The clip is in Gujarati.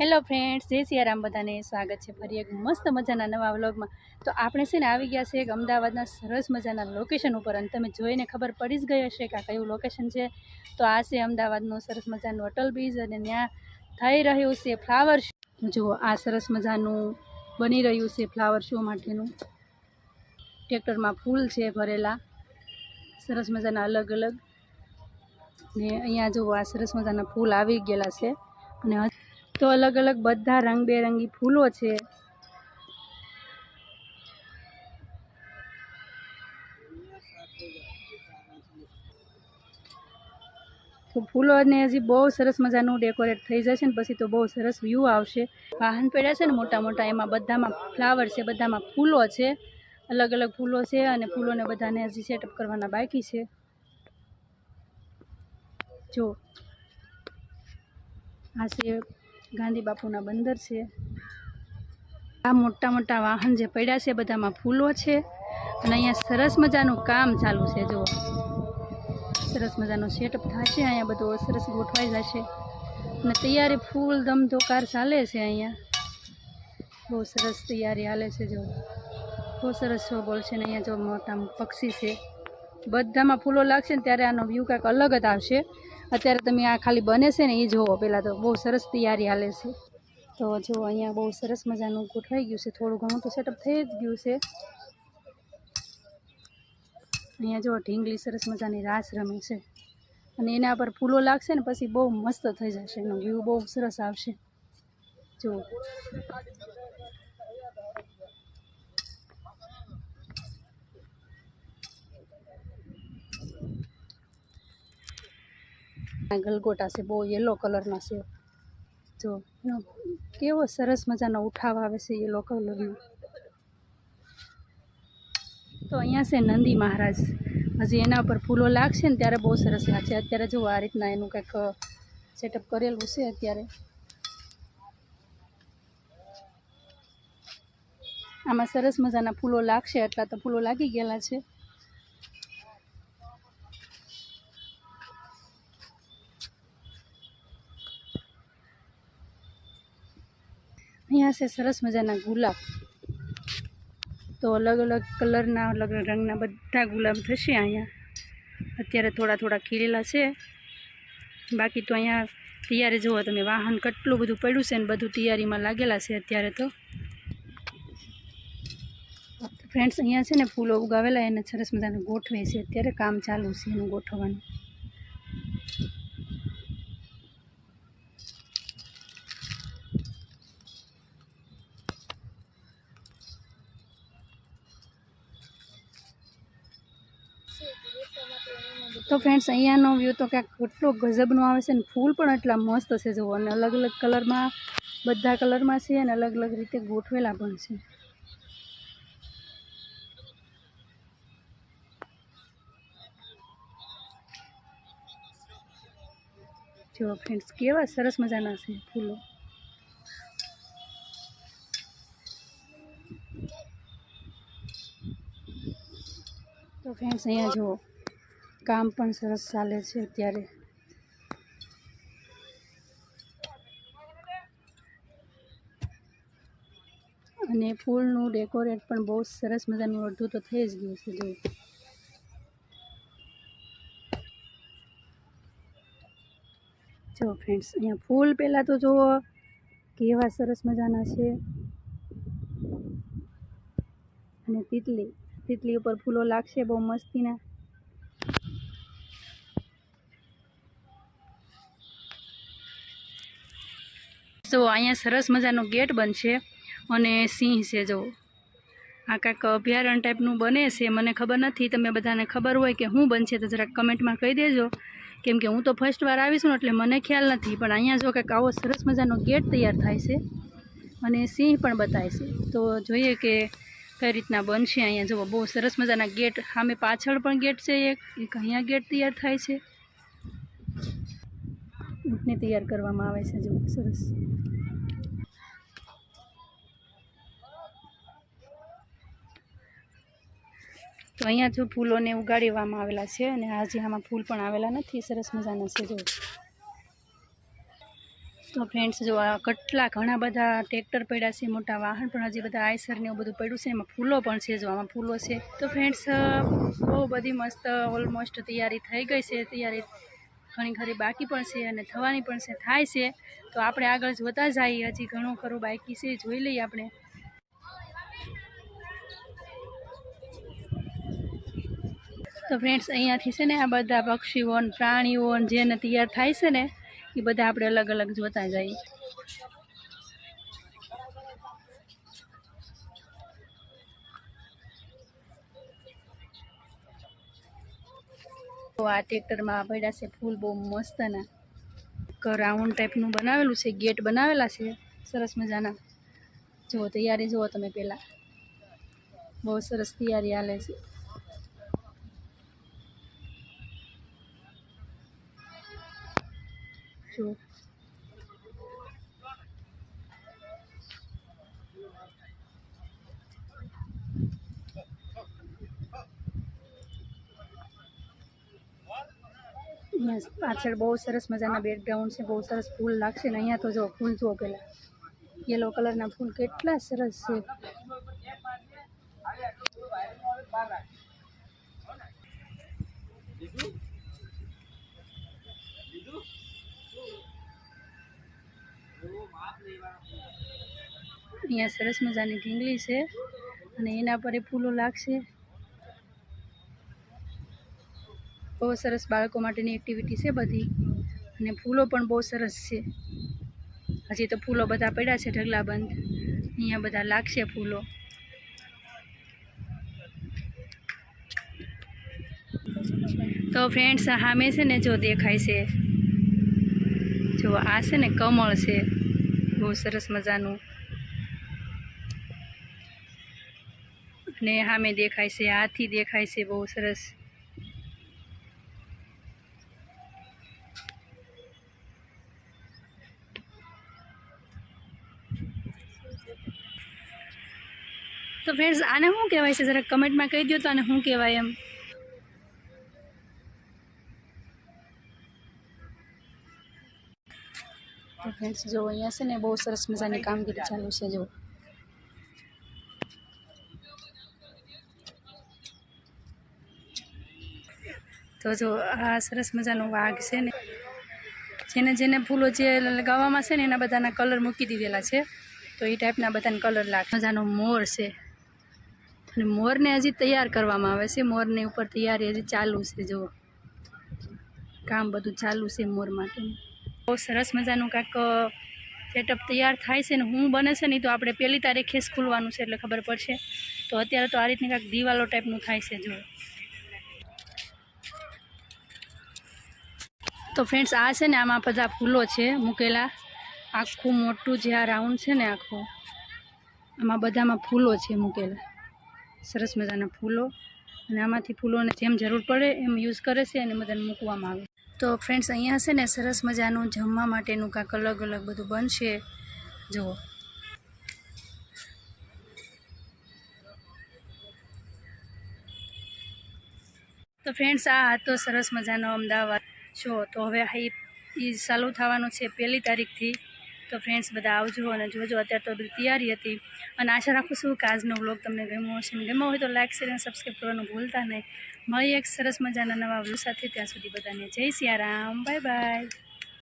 હેલો ફ્રેન્ડ્સ જય સિયારામ, બધાને સ્વાગત છે ફરી એક મસ્ત મજાના નવા વ્લોગમાં. તો આપણે છે ને આવી ગયા છે એક અમદાવાદના સરસ મજાના લોકેશન ઉપર અને તમે જોઈને ખબર પડી જ ગઈ હશે કે આ કયું લોકેશન છે. તો આ છે અમદાવાદનું સરસ મજાનું અટલ બ્રિજ અને ત્યાં થઈ રહ્યું છે ફ્લાવર શો જુઓ, આ સરસ મજાનું બની રહ્યું છે ફ્લાવર શો માટેનું. ટ્રેક્ટરમાં ફૂલ છે ભરેલા. સરસ મજાના અલગ અલગ. ને અહીંયા જુઓ, આ સરસ મજાના ફૂલ આવી ગયેલા છે. અને તો અલગ અલગ બધા રંગબેરંગી ફૂલો છે. તો ફૂલોને હજી બહુ સરસ મજાનું ડેકોરેટ થઈ જશે ને પછી તો બહુ સરસ વ્યૂ આવશે. વાહન પડ્યા છે ને મોટા મોટા, એમાં બધામાં ફ્લાવર છે, બધામાં ફૂલો છે. અલગ અલગ ફૂલો છે અને ફૂલોને બધાને હજી સેટઅપ કરવાના બાકી છે. જો. આ છે ગાંધી બાપુના બંદર છે. આ મોટા મોટા વાહન જે પડ્યા છે, બધામાં ફૂલો છે અને અહીંયા સરસ મજાનું કામ ચાલુ છે, જુઓ. સરસ મજાનો સેટઅપ થશે, અહીંયા બધું સરસ ગોઠવાઈ જશે. અને તૈયારી ફૂલ ધમધોકાર ચાલે છે અહીંયા. બહુ સરસ તૈયારી હાલે છે જો બહુ સરસ શો બોલ છે ને અહીંયા જો મોટા પક્ષી છે. બધામાં ફૂલો લાગશે ને ત્યારે આનો વ્યૂ કાંઈક અલગ જ આવશે. અત્યારે તમે આ ખાલી બને છે ને એ જુઓ પહેલાં તો બહુ સરસ તૈયારી હાલે છે. તો જો અહીંયા બહુ સરસ મજાનું ગોઠવાઈ ગયું છે. થોડું ઘણું તો સેટઅપ થઈ જ ગયું છે. અહીંયા જો ઢીંગલી સરસ મજાની રાસ રમે છે. અને એના પર ફૂલો લાગશે ને પછી બહુ મસ્ત થઈ જશે. એનો વ્યૂ બહુ સરસ આવશે. જો. ગલગોટા છે, બહુ યલો કલરના છે. જો કેવો સરસ મજાનો ઉઠાવ આવે છે યલો કલરનો તો અહીંયા છે નંદી મહારાજ. હજી એના ઉપર ફૂલો લાગશે ને ત્યારે બહુ સરસ લાગશે. અત્યારે જો આ રીતના એનું કંઈક સેટઅપ કરેલું છે અત્યારે. આમાં સરસ મજાના ફૂલો લાગશે એટલા તો ફૂલો લાગી ગયેલા છે. અહીંયા છે સરસ મજાના ગુલાબ. તો અલગ અલગ કલરના, અલગ અલગ રંગના બધા ગુલાબ થશે અહીંયા. અત્યારે થોડા થોડા ખીલેલા છે. બાકી તો અહીંયા તૈયારી જુઓ તમે, વાહન કેટલું બધું પડ્યું છે ને બધું તૈયારીમાં લાગેલા છે અત્યારે તો. ફ્રેન્ડ્સ અહીંયા છે ને ફૂલો ઉગાવેલા એને સરસ મજાને ગોઠવે છે. અત્યારે કામ ચાલુ છે એનું ગોઠવવાનું. તો ફ્રેન્ડ્સ અહીંયાનો વ્યૂ તો ક્યાંક કેટલો ગજબનો આવે છે ને, ફૂલ પણ એટલા મસ્ત છે, જુઓ. અને અલગ અલગ કલરમાં બધા કલરમાં છે અને અલગ અલગ રીતે ગોઠવેલા પણ છે. જો ફ્રેન્ડ્સ કેવા સરસ મજાના છે ફૂલો. તો ફ્રેન્ડ્સ અહીંયા જુઓ. કામ પણ સરસ ચાલે છે અત્યારે. અને ફૂલનું ડેકોરેટ પણ બહુ સરસ મજાનું અડધું તો થઈ જ ગયું છે જો જો ફ્રેન્ડ્સ અહીંયા ફૂલ પહેલાં તો જુઓ, કેવા સરસ મજાના છે. અને તિતલી તિતલી ઉપર ફૂલો લાગશે બહુ મસ્તીના. તો અહીંયા સરસ મજાનો ગેટ બનશે અને સિંહ છે જો. આ કાંઈક અભયારણ્ય ટાઈપનું બને છે, મને ખબર નથી, તમે બધાને ખબર હોય કે શું બનશે તો જરાક કમેન્ટમાં કહી દેજો. કેમ કે હું તો ફર્સ્ટ વાર આવીશું ને એટલે મને ખ્યાલ નથી, પણ અહીંયા જો કાંઈક આવો સરસ મજાનો ગેટ તૈયાર થાય છે અને સિંહ પણ બતાય છે. તો જોઈએ કે કઈ રીતના બનશે અહીંયા. જુઓ, બહુ સરસ મજાના ગેટ, સામે પાછળ પણ ગેટ છે એક અહીંયા ગેટ તૈયાર થાય છે. ઊંટને તૈયાર કરવામાં આવે છે. જો સરસ. તો અહીંયા જો ફૂલોને ઉગાડવામાં આવેલા છે અને આજે આમાં ફૂલ પણ આવેલા નથી. સરસ મજાના છે જો તો ફ્રેન્ડ્સ, જો આ કેટલા ઘણા બધા ટ્રેક્ટર પડ્યા છે, મોટા વાહન, પણ હજી બધા આયસર ને એવું બધું પડ્યું છે. એમાં ફૂલો પણ છે, જો આમાં ફૂલો છે. તો ફ્રેન્ડ્સ, બહુ બધી મસ્ત, ઓલમોસ્ટ તૈયારી થઈ ગઈ છે. તૈયારી ઘણી ખરી બાકી પણ છે અને થવાની પણ છે, થાય છે. તો આપણે આગળ જોતા જઈએ. હજી ઘણું ખરું બાકી છે, જોઈ લઈએ આપણે. તો ફ્રેન્ડ્સ અહીંયાથી છે ને આ બધા પક્ષીઓ પ્રાણીઓને પ્રાણીઓ જેને તૈયાર થાય છે ને, એ બધા આપણે અલગ અલગ જોતા જઈએ. તો આ ટ્રેક્ટરમાં પડ્યા છે, ફૂલ બહુ મસ્ત ને રાઉન્ડ ટાઈપનું બનાવેલું છે, ગેટ બનાવેલા છે, સરસ મજાના. જુઓ તૈયારી જુઓ તમે પહેલાં. બહુ સરસ તૈયારી હાલે છે. જો પાછળ બહુ સરસ મજાના બેકગ્રાઉન્ડ છે, બહુ સરસ ફૂલ લાગશે ને અહીંયા તો જો ફૂલ જુઓ પહેલાં યલો કલરના ફૂલ કેટલા સરસ છે. અહીંયા સરસ મજાની ઢીંગલી છે અને એના પર એ ફૂલો લાગશે. બહુ સરસ બાળકો માટેની એક્ટિવિટી છે બધી. અને ફૂલો પણ બહુ સરસ છે. હજી તો ફૂલો બધા પડ્યા છે ઢગલાબંધ. અહીંયા બધા લાગશે ફૂલો. તો ફ્રેન્ડ્સ સામે છે ને જો દેખાય છે. જો આ છે ને કમળ છે. બહુ સરસ મજાનું. અને સામે દેખાય છે, હાથી દેખાય છે બહુ સરસ. તો ફ્રેન્ડ્સ આને શું કહેવાય છે? જરા કમેન્ટમાં કહી દો તો આને શું કહેવાય એમ? તો ફ્રેન્ડ્સ જો અહીંયા છે ને બહુ સરસ મજાની કામગીરી ચાલુ છે, જો. તો જો આ સરસ મજાનો વાઘ છે ને, જેને જેને ફૂલો જે લગાવવામાં છે ને એના બધાના કલર મૂકી દીધેલા છે. તો એ ટાઈપના બધાને કલર લાગે. મજાનો મોર છે. અને મોરને હજી તૈયાર કરવામાં આવે છે. મોરની ઉપર તૈયારી હજી ચાલુ છે, જુઓ. કામ બધું ચાલુ છે મોર માટેનું બહુ સરસ મજાનું કાંઈક સેટઅપ તૈયાર થાય છે ને હું બને છે નહીં તો આપણે પહેલી તારીખે જ ખુલવાનું છે એટલે ખબર પડશે. તો અત્યારે તો આ રીતની કાંઈક દિવાલો ટાઈપનું થાય છે, જુઓ. તો ફ્રેન્ડ્સ આ છે ને આમાં બધા ફૂલો છે મૂકેલા. આખું મોટું જે આ રાઉન્ડ છે ને આખું, આમાં બધામાં ફૂલો છે મૂકેલા. સરસ મજાના ફૂલો. અને આમાંથી ફૂલોને જેમ જરૂર પડે એમ યુઝ કરે છે અને બધાને મૂકવામાં આવે. તો ફ્રેન્ડ્સ અહીંયા છે ને સરસ મજાનું જમવા માટેનું કાંક અલગ અલગ બધું બનશે. જુઓ. તો ફ્રેન્ડ્સ આ હતો સરસ મજાનો અમદાવાદ. શો તો હવે હાઈ એ ચાલુ થવાનું છે પહેલી તારીખથી. તો ફ્રેન્ડ્સ બધા આવજો અને જોજો, અત્યારે તો બધી તૈયારી હતી. અને આશા રાખું છું કે આજનો વ્લોગ તમને ગમ્યો હશે. ને ગમ્યો હોય તો લાઇક શેર અને સબસ્ક્રાઈબ કરવાનું ભૂલતા નહીં. મળીએ એક સરસ મજાના નવા વ્લોગ સાથે. ત્યાં સુધી બધાને જય સિયારામ. Bye bye